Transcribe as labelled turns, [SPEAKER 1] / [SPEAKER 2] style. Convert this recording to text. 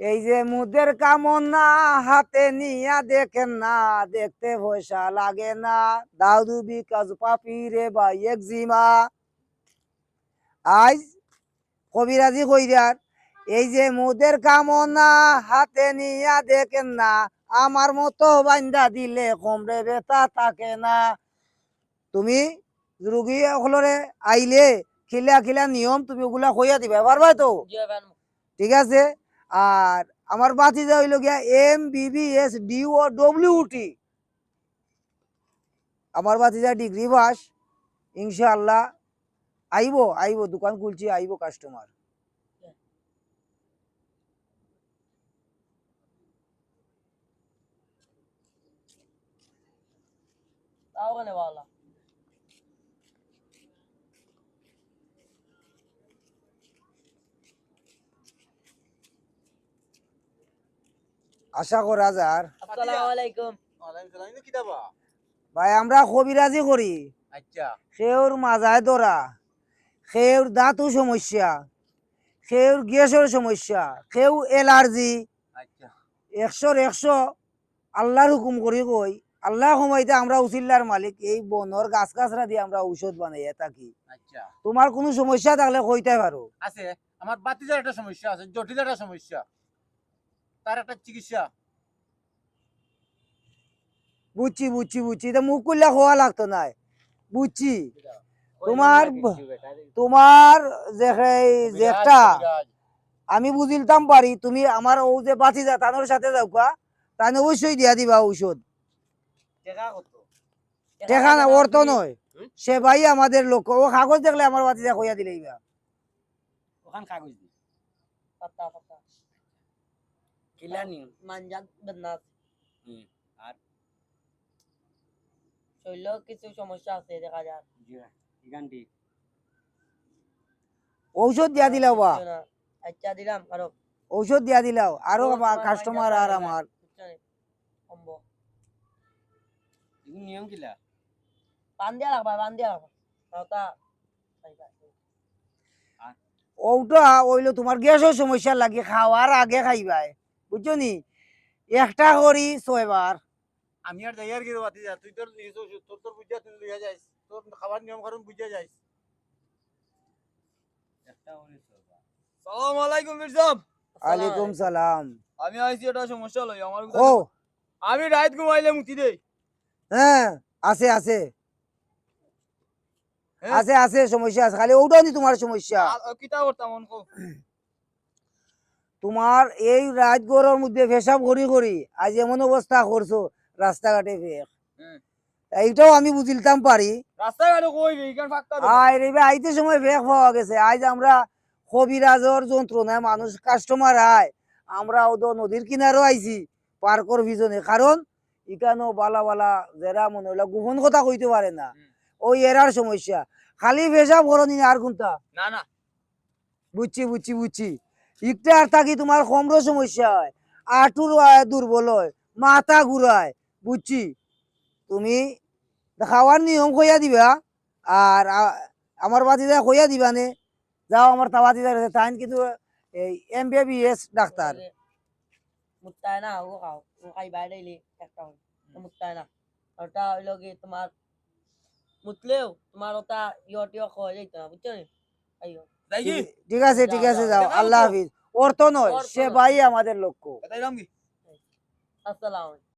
[SPEAKER 1] এই যে মুদের কামনা হাতে নিয়া দেখেন না দেখতে পয়সা লাগে না। দাউদু বিকাজ পাপি রে বা একজিমা আজ কবিরাজি কইরার এই যে মুদের কামনা হাতে নিয়া দেখেন না আমার মতো বান্দা দিলে কমরে বেতা থাকে না। তুমি রুগী হলরে আইলে খিলা খিলা নিয়ম তুমি ওগুলা কইয়া দিবা পারবা তো? ঠিক আছে? আর আমার বাতিজা হইল গিয়া M BB S D O W T আমার বাতিজা ডিগ্রি পাস, ইনশাআল্লাহ। আইব আইব, দোকান খুলছি, আইব কাস্টমার
[SPEAKER 2] তাও কেন বাবা
[SPEAKER 1] আশা করা যার। ভাই আমরা কবিরাজি করি।
[SPEAKER 3] আচ্ছা।
[SPEAKER 1] সেওর মাজায় ধরা সেওর দাঁতও সমস্যা সেওর গ্যাসের সমস্যা সেও এলার্জি।
[SPEAKER 3] আচ্ছা।
[SPEAKER 1] একশোর একশো আল্লাহর হুকুম করি কই আল্লাহ সময়তে আমরা উচিল্লার মালিক এই বনর গাছ গাছরা দিয়ে আমরা ঔষধ বানাইয়া থাকি।
[SPEAKER 3] আচ্ছা।
[SPEAKER 1] তোমার কোনো সমস্যা থাকলে কইতে পারো।
[SPEAKER 3] আছে আমার বাতিজার একটা সমস্যা আছে জটিল একটা সমস্যা। তার একটা চিকিৎসা।
[SPEAKER 1] বুঝছি বুঝছি বুঝছি। এটা মুখ করলে হওয়া লাগতো না। বুঝছি। তোমার তোমার যে এই- যে একটা আমি বুঝিলতাম পারি তুমি আমার ও যে বাঁচি যা তানোর সাথে যাও কা তানে অবশ্যই দিয়া দিবা ঔষধ। দেখা না ওর তো নয়। সে ভাই আমাদের লোক। ও কাগজ দেখলে আমার বাতি যা কইয়া দিলেই বা
[SPEAKER 3] ওখান কাগজ দি
[SPEAKER 2] পাতা পাতা
[SPEAKER 3] কিলা নিয়ম
[SPEAKER 2] মানজাত বদনাস
[SPEAKER 3] হুম, আর?
[SPEAKER 2] শৈল কিছু সমস্যা আছে দেখা যায়
[SPEAKER 3] এখান ঠিক
[SPEAKER 1] ঔষধ দিয়া দিলাও বা
[SPEAKER 2] আচ্ছা দিলাম আরও
[SPEAKER 1] ঔষধ দিয়া দিলাও
[SPEAKER 2] আরও
[SPEAKER 1] কাস্টমার আর আমার
[SPEAKER 2] নি?
[SPEAKER 3] নিয়ম কিলা
[SPEAKER 2] বান দিয়া রাখবা বান দিয়া রাখবা ওটা
[SPEAKER 1] ওটা ওইলো তোমার গ্যাসের সমস্যা লাগে খাওয়ার আগে খাইবাই বুঝছ নি? একটা করি ছয়বার।
[SPEAKER 3] আমি আর যাই আর কি রে বাতিজা তুই তোর তোর তোর বুঝা তুই লইয়া যাইস তোর খাবার নিয়ম কারণ বুঝা যাইস।
[SPEAKER 4] সালাম আলাইকুম মির্জাম।
[SPEAKER 1] আলাইকুম সালাম।
[SPEAKER 4] আমি আইছি এটা সমস্যা লই আমার
[SPEAKER 1] ও।
[SPEAKER 4] আমি রাত ঘুমাইলে মুতি দেই।
[SPEAKER 1] হ্যাঁ আছে আছে।
[SPEAKER 4] হ্যাঁ?
[SPEAKER 1] আছে আছে সমস্যা আছে। খালি ওটাও নি তোমার সমস্যা।
[SPEAKER 4] কিতা করতাম
[SPEAKER 1] তোমার এই রাত গরর মধ্যে পেশাব করি করি আজ এমন অবস্থা করছ রাস্তাঘাটে ফেক এইটাও আমি বুঝিলতাম পারি। আইতে সময় ফেক পাওয়া গেছে। আজ আমরা কবিরাজর যন্ত্রণায় মানুষ কাস্টমার আয়। আমরা ওদের নদীর কিনারও আইছি পার্কর ভিজনে কারণ ইকানো বালা বালা যারা মনে হইলা গোপন কথা কইতে পারে না। ওই এরার সমস্যা। খালি পেশাব করনি আর কোনটা?
[SPEAKER 4] না না।
[SPEAKER 1] বুঝছি বুঝছি বুঝছি। ইকটা আর থাকি তোমার কমর সমস্যা হয় আটুর দুর্বল হয় মাথা ঘুরায় বুঝছি? তুমি খাওয়ার নিয়ম কইয়া দিবা আর আমার বাতিদা কইয়া দিবা নে। যাও আমার তা তাবাতিদার কাছে তাইন কিন্তু এই এম বিএস ডাক্তার।
[SPEAKER 2] মুত্তায় না ও খাও ও খাই বাইরে একটা মুত্তায় না ওটা হইল কি তোমার মুতলেও তোমার ওটা ইয় টিয় খাওয়া যাইতো না বুঝছ আইও
[SPEAKER 1] ঠিক- ঠিক আছে ঠিক আছে
[SPEAKER 2] যাও।
[SPEAKER 1] আল্লাহ হাফিজ। ওর তো নয় সে ভাই আমাদের লক্ষ্য।
[SPEAKER 2] আসসালাম